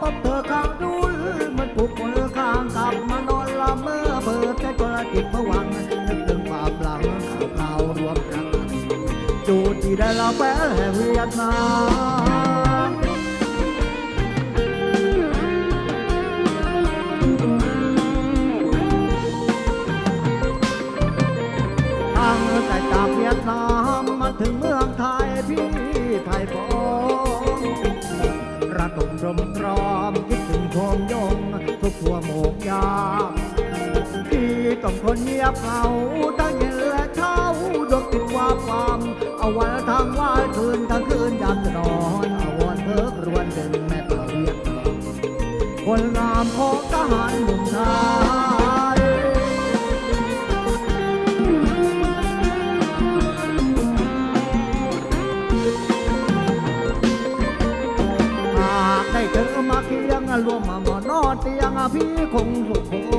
พบเธอข้างดุลมันผูกคนข้างกลับมานอนละเมอเปิดใจกระติกผวังนึกถึงความหลังข่าวคราวรวมกันจูดที่ได้เราแพ้แห่งเวียดนามทางแต่จากเวียดนามมาถึงเมืองไทยพี่ไทยพอ ระดมรมตรอมคิดถึงโคงยง ทุกทัวโมกยามพี่ต้องคนเงียบเหงาตั้งเย็นและเช้าดวงติดว่าความ เอาวันทางว่ายคืนทั้งคืนยามจะนอนเอาวันเพิกรวนเป็นแม่เปล่าเวียดนามคนงามของทหารหนุ่มทย รวมมาหมอนอเตียงพี่คงสุขโข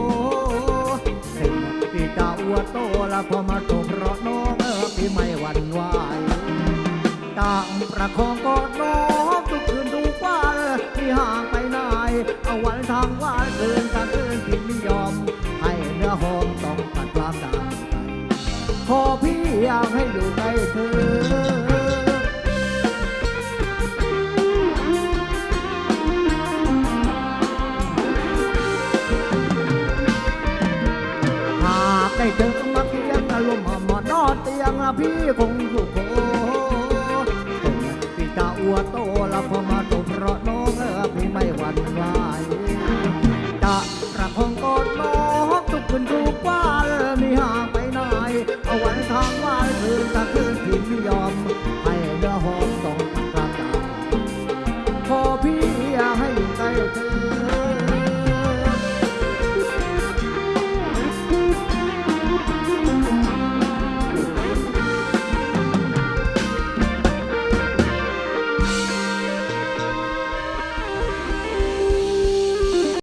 สิ่งที่จะอวดโตละพอมาตกเพราะน้องเออพี่ไม่หวั่นไหวต่างประคองกอดน้องทุกคืนทุกวันที่ห่างไปไหนเอาวันทางว่านคืนกลางคืนพี่ไม่ยอม ให้เนื้อหอมต้องตัดความดังใจขอพี่อยากให้อยู่ใกล้เธอ เธอมาเคียงลมหอมนอเตียงพี่คงอยู่โขพี่ตาอัวโตละพอมาตุเพราะน้องเออพี่ไม่หวั่นไหวตาระคองกอดน้องทุกคืนทุกวันมีห่างไปไหนเอาไว้นทางวันคืนตะคืน